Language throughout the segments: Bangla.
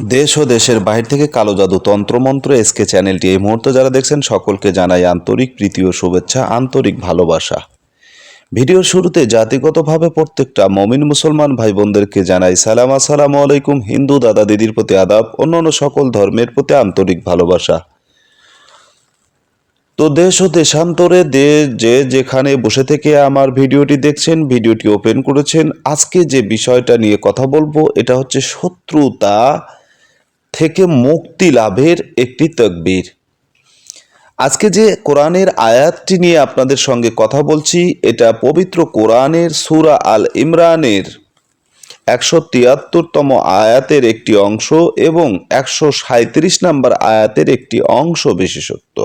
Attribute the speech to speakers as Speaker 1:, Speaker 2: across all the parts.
Speaker 1: দেশ ও দেশের বাইরে থেকে কালো জাদু তন্ত্রমন্ত্র এসকে চ্যানেলটি এই মুহূর্তে যারা দেখছেন, সকলকে জানাই আন্তরিক প্রীতি ও শুভেচ্ছা, আন্তরিক ভালোবাসা। ভিডিওর শুরুতে জাতিগতভাবে প্রত্যেকটা মমিন মুসলমান ভাই বোনদেরকে জানাই সালাম। আসসালামু আলাইকুম, হিন্দু দাদা দিদির প্রতি আদাব, অন্যান্য সকল ধর্মের প্রতি আন্তরিক ভালোবাসা। তো দেশ ও দেশান্তরে দে, যে যেখানে বসে থেকে আমার ভিডিওটি দেখছেন, ভিডিওটি ওপেন করেছেন, আজকে যে বিষয়টা নিয়ে কথা বলব, এটা হচ্ছে শত্রুতা থেকে মুক্তি লাভের একটি তকবির। আজকে যে কোরআনের আয়াতটি নিয়ে আপনাদের সঙ্গে কথা বলছি, এটা পবিত্র কোরআনের সুরা আল ইমরানের একশো তিয়াত্তরতম আয়াতের একটি অংশ এবং একশো সাঁত্রিশ নম্বর আয়াতের একটি অংশ বিশেষত্ব।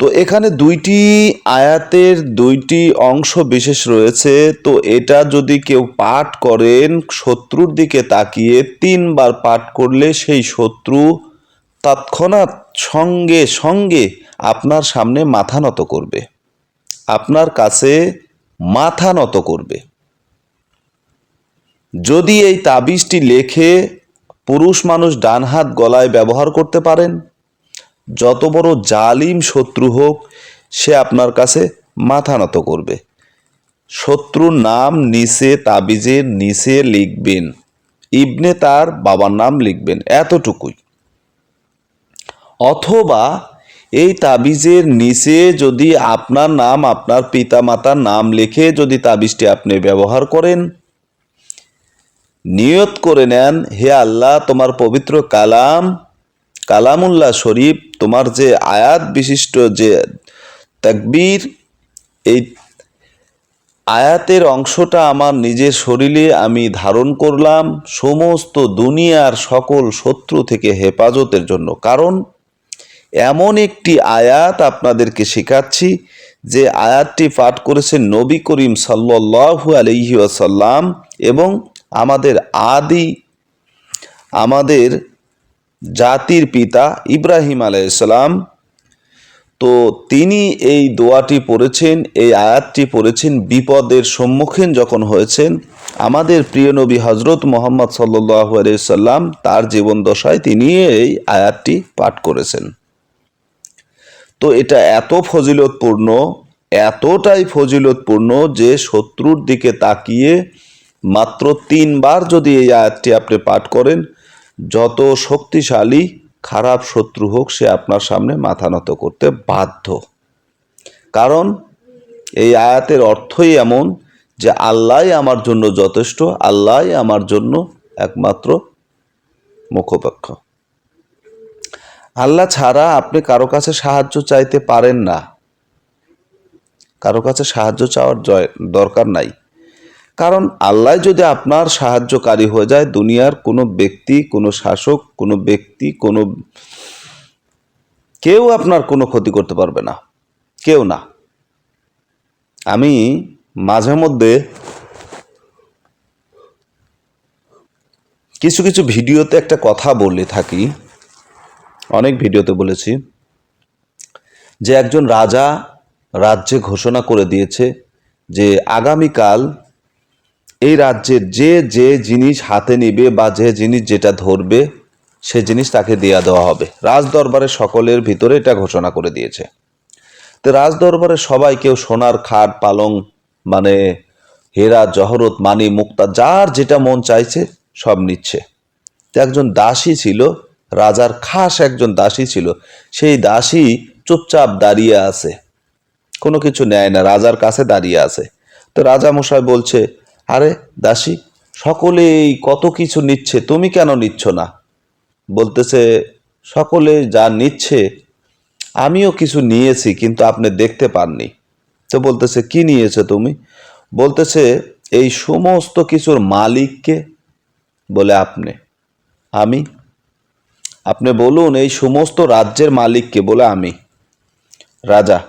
Speaker 1: তো এখানে দুইটি আয়াতের দুইটি অংশ বিশেষ রয়েছে। তো এটা যদি কেউ পাঠ করেন, শত্রুর দিকে তাকিয়ে তিনবার পাঠ করলে সেই শত্রু তৎক্ষণাৎ সঙ্গে সঙ্গে আপনার সামনে মাথা নত করবে। আপনার কাছে মাথা নত করবে। যদি এই তাবিজটি লেখে পুরুষ মানুষ ডান হাত গলায় ব্যবহার করতে পারেন যত বড় জালিম শত্রু হোক, সে আপনার কাছে মাথা নত করবে। শত্রুর নাম নিচে তাবিজের নিচে লিখবেন। ইবনে তার বাবার নাম লিখবেন এতটুকুই। অথবা এই তাবিজের নিচে যদি আপনার নাম, আপনার পিতামাতার নাম লিখে যদি তাবিজটি আপনি ব্যবহার করেন, নিয়ত করে নেন, হে আল্লাহ, তোমার পবিত্র কালাম কালামুল্লাহ শরীফ, তোমার যে আয়াত বিশিষ্ট যে তাকবীর, এই আয়াতের অংশটা আমার নিজের শরীরে আমি ধারণ করলাম সমস্ত দুনিয়ার সকল শত্রু থেকে হেফাজতের জন্য। কারণ এমন একটি আয়াত আপনাদেরকে শেখাচ্ছি, যে আয়াতটি পাঠ করেছেন নবী করিম সাল্লাল্লাহু আলাইহি ওয়াসাল্লাম এবং আমাদের আদি, আমাদের জাতির পিতা ইব্রাহিম আলাইসালাম তো তিনি এই দোয়াটি পড়েছেন, এই আয়াতটি পড়েছেন বিপদের সম্মুখীন যখন হয়েছেন। আমাদের প্রিয় নবী হজরত মোহাম্মদ সাল্লাম তার জীবন দশায় তিনি এই আয়াতটি পাঠ করেছেন। তো এটা এত ফজিলতপূর্ণ, এতটাই ফজিলতপূর্ণ যে শত্রুর দিকে তাকিয়ে মাত্র তিনবার যদি এই আয়াতটি আপনি পাঠ করেন যত শক্তিশালী খারাপ শত্রু হোক, সে আপনার সামনে মাথা নত করতে বাধ্য। কারণ এই আয়াতের অর্থই এমন যে আল্লাহ আমার জন্য যথেষ্ট আল্লাহ আমার জন্য একমাত্র মুখপক্ষ। আল্লাহ ছাড়া আপনি কারও কাছে সাহায্য চাইতে পারেন না। কারও কাছে সাহায্য চাওয়ার দরকার নাই। কারণ আল্লাহ যদি আপনার সাহায্যকারী হয়ে যায়, দুনিয়ার কোনো ব্যক্তি, কোনো শাসক, কোনো ব্যক্তি, কোনো কেউ আপনার কোনো ক্ষতি করতে পারবে না। কেউ না। আমি মাঝে মধ্যে কিছু কিছু ভিডিওতে একটা কথা বলে থাকি। অনেক ভিডিওতে বলেছি। যে একজন রাজা রাজ্যে ঘোষণা করে দিয়েছে যে আগামীকাল এই রাজ্যের যে যে জিনিস হাতে নিবে বা যে জিনিস যেটা ধরবে, সে জিনিস তাকে দেয়া দেওয়া হবে। রাজ দরবারে সকলের ভিতরে এটা ঘোষণা করে দিয়েছে। তো রাজ দরবারে সবাই কেউ সোনার খাট, পালং মানে হেরা, জহরত, মানি, মুক্তা, যার যেটা মন চাইছে, সব নিচ্ছে। তো একজন দাসী ছিল, রাজার খাস একজন দাসী ছিল, সেই দাসী চুপচাপ দাঁড়িয়ে আছে। কোনো কিছু নেয় না, রাজার কাছে দাঁড়িয়ে আছে। তো রাজা মশাই বলছে আরে দাসী, সকলেই কত কিছু নিচ্ছে, তুমি কেন নিচ্ছ না? বলতেছে, সকলে যা নিচ্ছে, আমিও কিছু নিয়েছি, কিন্তু আপনি দেখতে পাননি। তো বলতেছে, কি নিয়েছো তুমি? বলতেছে, এই সমস্ত কিছুর মালিককে বলে আপনি। আমি? আপনি বলুন, এই সমস্ত রাজ্যের মালিককে বলে আমি। রাজা।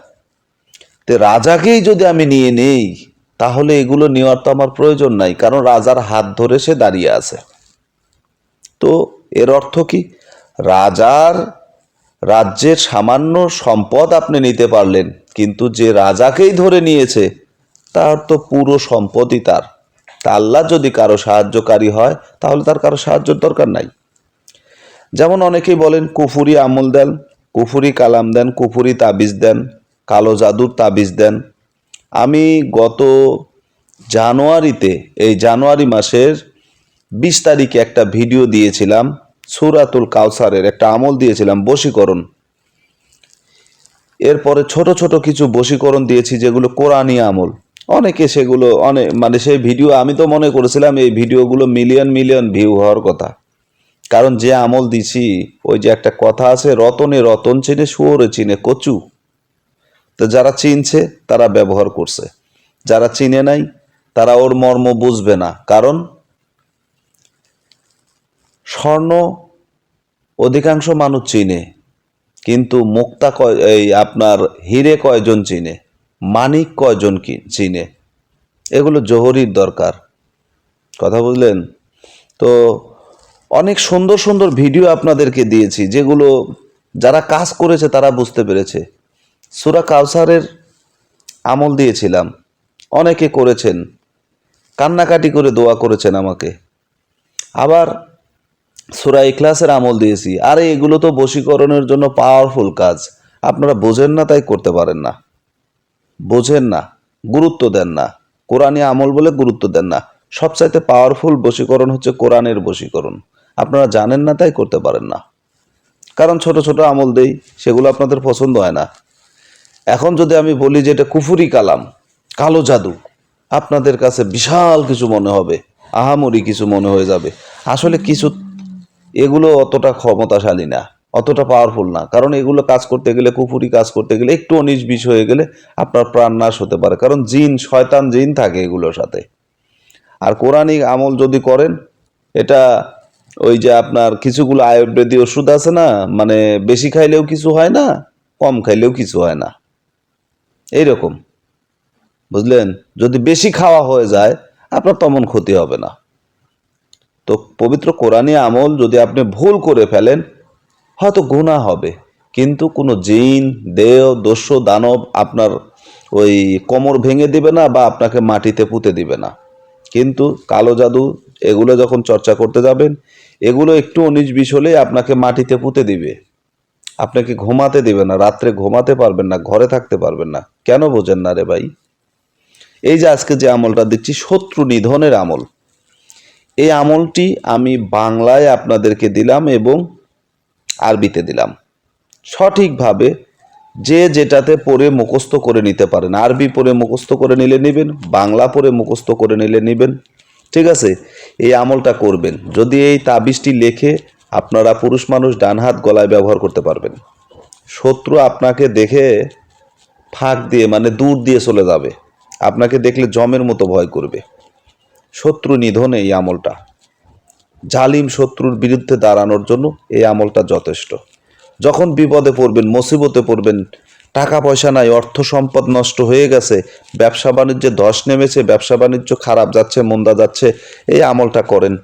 Speaker 1: তে রাজাকেই যদি আমি নিয়ে নেই তাহলে এগুলো নেওয়ার তো আমার প্রয়োজন নাই, কারণ রাজার হাত ধরে সে দাঁড়িয়ে আছে। তো এর অর্থ কি? রাজার রাজ্যের সামান্য সম্পদ আপনি নিতে পারলেন, কিন্তু যে রাজাকেই ধরে নিয়েছে, তার তো পুরো সম্পদই তার। আল্লাহ যদি কারও সাহায্যকারী হয়, তাহলে তার কারও সাহায্যের দরকার নাই। যেমন অনেকেই বলেন, কুফুরি আমল দেন, কুফুরি কালাম দেন, কুফুরি তাবিজ দেন, কালো জাদুর তাবিজ দেন আমি গত জানুয়ারিতে, এই জানুয়ারি মাসের বিশ তারিখে একটা ভিডিও দিয়েছিলাম, সুরাতুল কাউসারের একটা আমল দিয়েছিলাম, বশীকরণ। এরপরে ছোট ছোট কিছু বশীকরণ দিয়েছি, যেগুলো কোরআনী আমল। অনেকে সেগুলো অনেক মানে সেই ভিডিও, আমি তো মনে করেছিলাম এই ভিডিওগুলো মিলিয়ন মিলিয়ন ভিউ হওয়ার কথা। কারণ যে আমল দিছি, ওই যে একটা কথা আছে, রতনে রতন চিনে শুয়োরে চিনে কচু। তো যারা চিনছে, তারা ব্যবহার করছে। যারা চিনে নাই, তারা ওর মর্ম বুঝবে না। কারণ স্বর্ণ অধিকাংশ মানুষ চিনে, কিন্তু মুক্তা কয়, এই আপনার হিরে কয়জন চিনে? মানিক কয়জন চিনে? এগুলো জহরির দরকার। কথা বুঝলেন? তো অনেক সুন্দর সুন্দর ভিডিও আপনাদেরকে দিয়েছি, যেগুলো যারা কাজ করেছে, তারা বুঝতে পেরেছে। সুরা কাউসারের আমল দিয়েছিলাম। অনেকে করেছেন, কান্নাকাটি করে দোয়া করেছেন আমাকে। আবার সুরা ইখলাসের আমল দিয়েছি। আরে, এগুলো তো বশীকরণের জন্য পাওয়ারফুল কাজ। আপনারা বোঝেন না, তাই করতে পারেন না। বোঝেন না, গুরুত্ব দেন না। কোরআনী আমল বলে গুরুত্ব দেন না। সবচাইতে পাওয়ারফুল বশীকরণ হচ্ছে কোরআনের বশীকরণ। আপনারা জানেন না, তাই করতে পারেন না। কারণ ছোট ছোট আমল দেই, সেগুলো আপনাদের পছন্দ হয় না। এখন যদি আমি বলি যে এটা কুফুরি কালাম, কালো জাদু, আপনাদের কাছে বিশাল কিছু মনে হবে, আহামরি কিছু মনে হয়ে যাবে। আসলে কিছু, এগুলো অতটা ক্ষমতাশালী না, অতটা পাওয়ারফুল না, কারণ এগুলো কাজ করতে গেলে, কুফুরি কাজ করতে গেলে একটু অনিশ বিষ হয়ে গেলে আপনার প্রাণ নাশ হতে পারে, কারণ জিন, শয়তান জিন থাকে এগুলোর সাথে। আর কোরআনিক আমল যদি করেন, এটা ওই যে আপনার কিছুগুলো আয়ুর্বেদী ওষুধ আছে না মানে বেশি খাইলেও কিছু হয় না, কম খাইলেও কিছু হয় না। এইরকম। বুঝলেন? যদি বেশি খাওয়া হয়ে যায়, আপনার তেমন ক্ষতি হবে না। তো পবিত্র কোরআনী আমল যদি আপনি ভুল করে ফেলেন, হয়তো গুণা হবে। কিন্তু কোনো জিন, দেহ, দস্যু, দানব আপনার ওই কোমর ভেঙে দিবে না বা আপনাকে মাটিতে পুঁতে দিবে না। কিন্তু কালো জাদু, এগুলো যখন চর্চা করতে যাবেন, এগুলো একটু উনিশ বিশ হলে আপনাকে মাটিতে পুঁতে দিবে। আপনাকে ঘুমাতে দিবে না, রাত্রে ঘুমাতে পারবেন না, ঘরে থাকতে পারবেন না। কেন বোঝেন না রে ভাই? এই যে আজকে যে আমলটা দিচ্ছি, শত্রু নিধনের আমল। এই আমলটি আমি বাংলায় আপনাদেরকে দিলাম এবং আরবিতে দিলাম। সঠিকভাবে যে যেটাতে পড়ে মুখস্থ করে নিতে পারেন। আরবি পড়ে মুখস্থ করে নিলে নেবেন, বাংলা পড়ে মুখস্থ করে নিলে নেবেন। ঠিক আছে? এই আমলটা করবেন। যদি এই তাবিজটি লেখে আপনারা পুরুষ মানুষ ডান হাত গলায় ব্যবহার করতে পারবেন। শত্রু আপনাকে দেখে ফাঁক দিয়ে মানে দূর দিয়ে চলে যাবে। আপনাকে দেখলে জমের মতো ভয় করবে। শত্রু নিধনে এই আমলটা। জালিম শত্রুর বিরুদ্ধে দাঁড়ানোর জন্য এই আমলটা যথেষ্ট। যখন বিপদে পড়বেন, মুসিবতে পড়বেন টাকা পয়সা নাই অর্থ সম্পদ নষ্ট হয়ে গেছে ব্যবসা বাণিজ্যে ধস নেমেছে ব্যবসা বাণিজ্য খারাপ যাচ্ছে, মন্দা যাচ্ছে, এই আমলটা করেন।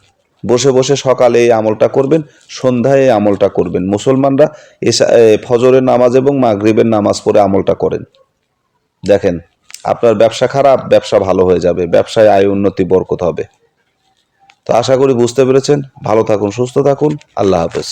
Speaker 1: বসে বসে সকালে এই আমলটা করবেন, সন্ধ্যায় এই আমলটা করবেন। মুসলমানরা এসা ফজরের নামাজ এবং মাগরিবের নামাজ পড়ে আমলটা করেন। দেখেন, আপনার ব্যবসা খারাপ, ব্যবসা ভালো হয়ে যাবে, ব্যবসায় আয় উন্নতি, বরকত হবে। তো আশা করি বুঝতে পেরেছেন। ভালো থাকুন, সুস্থ থাকুন। আল্লাহ হাফেজ।